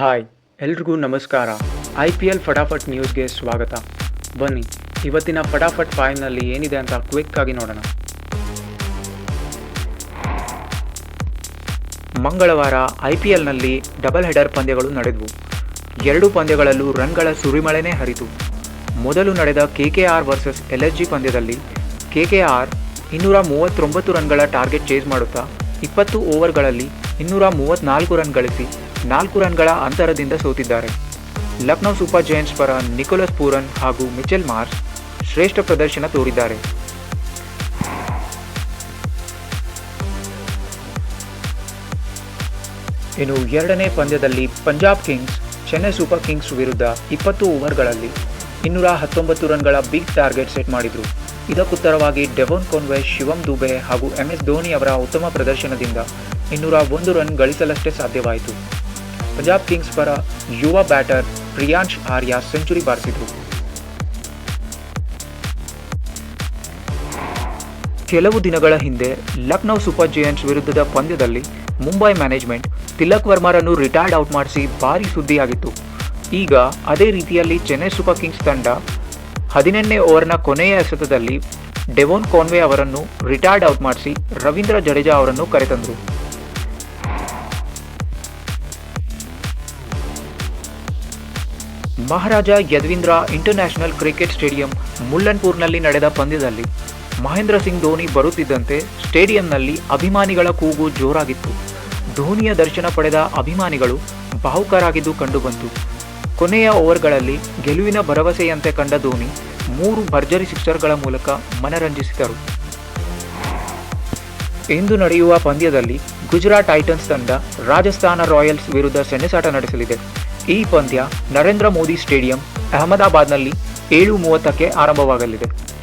Hi, ಎಲ್ರಿಗೂ ನಮಸ್ಕಾರ. I P L ಫಟಾಫಟ್ ನ್ಯೂಸ್ಗೆ ಸ್ವಾಗತ. ಬನ್ನಿ, ಇವತ್ತಿನ ಫಟಾಫಟ್ ಫೈವ್ನಲ್ಲಿ ಏನಿದೆ ಅಂತ ಕ್ವಿಕ್ ಆಗಿ ನೋಡೋಣ. ಮಂಗಳವಾರ ಐ ಪಿ ಎಲ್ನಲ್ಲಿ ಡಬಲ್ ಹೆಡರ್ ಪಂದ್ಯಗಳು ನಡೆದವು. ಎರಡು ಪಂದ್ಯಗಳಲ್ಲೂ ರನ್ಗಳ ಸುರಿಮಳೆನೇ ಹರಿತು. ಮೊದಲು ನಡೆದ K K R versus L S G ಪಂದ್ಯದಲ್ಲಿ ಕೆ ಕೆ ಆರ್ ಇನ್ನೂರ ಮೂವತ್ತೊಂಬತ್ತು ರನ್ಗಳ ಟಾರ್ಗೆಟ್ ಚೇಸ್ ಮಾಡುತ್ತಾ, ಇಪ್ಪತ್ತು ಓವರ್ಗಳಲ್ಲಿ ಇನ್ನೂರ ಮೂವತ್ತ್ನಾಲ್ಕು ರನ್ ಗಳಿಸಿ ನಾಲ್ಕು ರನ್ಗಳ ಅಂತರದಿಂದ ಸೋತಿದ್ದಾರೆ. ಲಕ್ನೌ ಸೂಪರ್ ಜೈಂಟ್ಸ್ ಪರ ನಿಕೋಲಸ್ ಪೂರನ್ ಹಾಗೂ ಮಿಚೆಲ್ ಮಾರ್ಸ್ ಶ್ರೇಷ್ಠ ಪ್ರದರ್ಶನ ತೋರಿದ್ದಾರೆ. ಇನ್ನು ಎರಡನೇ ಪಂದ್ಯದಲ್ಲಿ Punjab kings, Chennai super kings ವಿರುದ್ಧ ಇಪ್ಪತ್ತು ಓವರ್ಗಳಲ್ಲಿ ಇನ್ನೂರ ಹತ್ತೊಂಬತ್ತು ರನ್ಗಳ ಬಿಗ್ ಟಾರ್ಗೆಟ್ ಸೆಟ್ ಮಾಡಿದರು. ಇದಕ್ಕುತ್ತರವಾಗಿ ಡೆವೋನ್ ಕೊನ್ವೆ, ಶಿವಂ ದುಬೆ ಹಾಗೂ ಎಂ ಎಸ್ ಧೋನಿ ಅವರ ಉತ್ತಮ ಪ್ರದರ್ಶನದಿಂದ ಇನ್ನೂರ ಒಂದು ರನ್ ಗಳಿಸಲಷ್ಟೇ ಸಾಧ್ಯವಾಯಿತು. ಪಂಜಾಬ್ ಕಿಂಗ್ಸ್ ಪರ ಯುವ ಬ್ಯಾಟರ್ ಪ್ರಿಯಾಂಶ್ ಆರ್ಯ ಸೆಂಚುರಿ ಬಾರಿಸಿದರು. ಕೆಲವು ದಿನಗಳ ಹಿಂದೆ ಲಕ್ನೌ ಸೂಪರ್ ಜಯಂಟ್ಸ್ ವಿರುದ್ಧದ ಪಂದ್ಯದಲ್ಲಿ ಮುಂಬೈ ಮ್ಯಾನೇಜ್ಮೆಂಟ್ ತಿಲಕ್ ವರ್ಮಾರನ್ನು ರಿಟೈರ್ಡ್ ಔಟ್ ಮಾಡಿಸಿ ಭಾರಿ ಸುದ್ದಿಯಾಗಿತ್ತು. ಈಗ ಅದೇ ರೀತಿಯಲ್ಲಿ ಚೆನ್ನೈ ಸೂಪರ್ ಕಿಂಗ್ಸ್ ತಂಡ ಹದಿನೆಂಟನೇ ಓವರ್ನ ಕೊನೆಯ ಎಸೆತದಲ್ಲಿ ಡೆವೋನ್ ಕಾನ್ವೆ ಅವರನ್ನು ರಿಟೈರ್ಡ್ ಔಟ್ ಮಾಡಿಸಿ ರವೀಂದ್ರ ಜಡೇಜಾ ಅವರನ್ನು ಕರೆತಂದರು. Maharaja Yadavindra international cricket stadium ಮುಲ್ಲನ್ಪುರ್ನಲ್ಲಿ ನಡೆದ ಪಂದ್ಯದಲ್ಲಿ ಮಹೇಂದ್ರ ಸಿಂಗ್ ಧೋನಿ ಬರುತ್ತಿದ್ದಂತೆ ಸ್ಟೇಡಿಯಂನಲ್ಲಿ ಅಭಿಮಾನಿಗಳ ಕೂಗು ಜೋರಾಗಿತ್ತು. ಧೋನಿಯ ದರ್ಶನ ಪಡೆದ ಅಭಿಮಾನಿಗಳು ಭಾವುಕರಾಗಿದ್ದು ಕಂಡುಬಂತು. ಕೊನೆಯ ಓವರ್ಗಳಲ್ಲಿ ಗೆಲುವಿನ ಭರವಸೆಯಂತೆ ಕಂಡ ಧೋನಿ ಮೂರು ಭರ್ಜರಿ ಸಿಕ್ಸರ್ಗಳ ಮೂಲಕ ಮನರಂಜಿಸಿದರು. ಇಂದು ನಡೆಯುವ ಪಂದ್ಯದಲ್ಲಿ ಗುಜರಾತ್ ಟೈಟನ್ಸ್ ತಂಡ ರಾಜಸ್ಥಾನ ರಾಯಲ್ಸ್ ವಿರುದ್ಧ ಸೆಣಸಾಟ ನಡೆಸಲಿದೆ. ಈ ಪಂದ್ಯ ನರೇಂದ್ರ ಮೋದಿ ಸ್ಟೇಡಿಯಂ ಅಹಮದಾಬಾದ್ನಲ್ಲಿ ಏಳು ಮೂವತ್ತಕ್ಕೆ ಆರಂಭವಾಗಲಿದೆ.